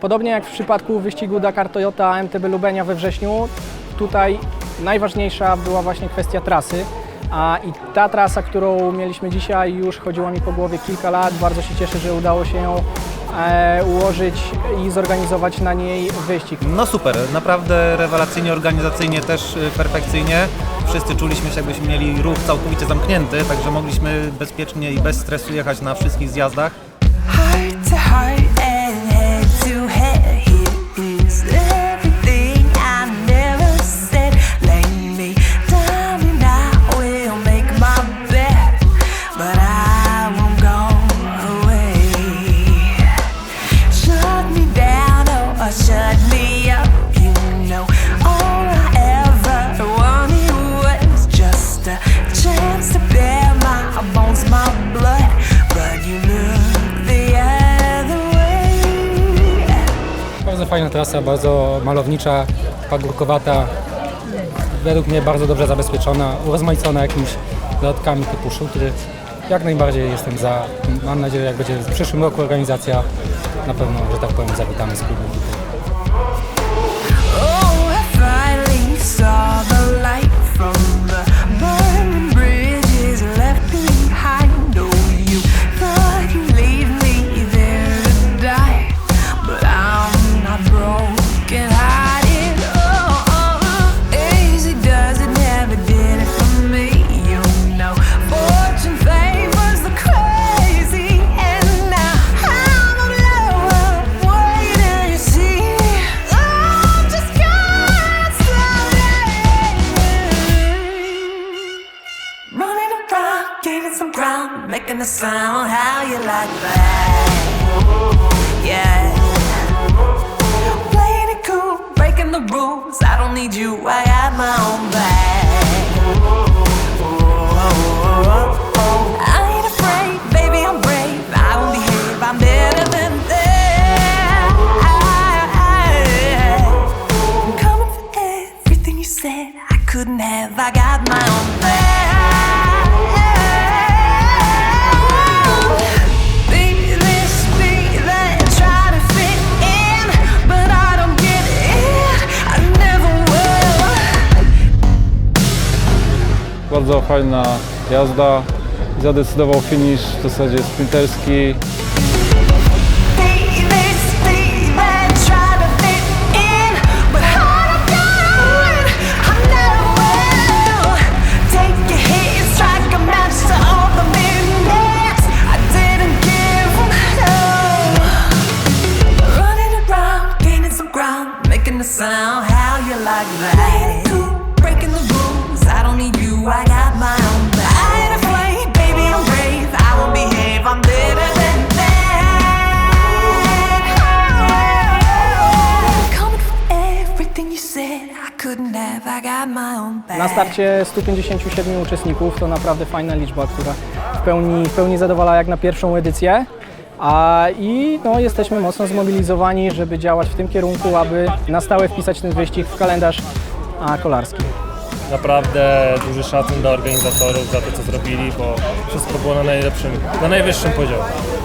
Podobnie jak w przypadku wyścigu Dakar Toyota MTB Lubenia we wrześniu, tutaj najważniejsza była właśnie kwestia trasy. A i ta trasa, którą mieliśmy dzisiaj, już chodziła mi po głowie kilka lat. Bardzo się cieszę, że udało się ją e, ułożyć i zorganizować na niej wyścig. No super, naprawdę rewelacyjnie, organizacyjnie też y, perfekcyjnie. Wszyscy czuliśmy się jakbyśmy mieli ruch całkowicie zamknięty, także mogliśmy bezpiecznie i bez stresu jechać na wszystkich zjazdach. Heart to heart Bardzo fajna trasa, bardzo malownicza, pagórkowata. Według mnie bardzo dobrze zabezpieczona, urozmaicona jakimiś dodatkami typu szutry. Jak najbardziej jestem za. Mam nadzieję, jak będzie w przyszłym roku organizacja, na pewno, że tak powiem, zawitamy z klubem gaining some ground, making a sound. How you like that? Yeah. Playing it cool, breaking the rules. I don't need you, I got my own bag. I ain't afraid, baby, I'm brave. I won't behave, I'm better than that. I'm coming for everything you said I couldn't have. I got my own bag. Bardzo fajna jazda. Zadecydował finish w zasadzie sprinterski. Na starcie 157 uczestników to naprawdę fajna liczba, która w pełni, w pełni zadowala jak na pierwszą edycję. A i no, jesteśmy mocno zmobilizowani, żeby działać w tym kierunku, aby na stałe wpisać ten wyścig w kalendarz a, kolarski. Naprawdę duży szacun dla organizatorów za to, co zrobili, bo wszystko było na najlepszym, na najwyższym poziomie.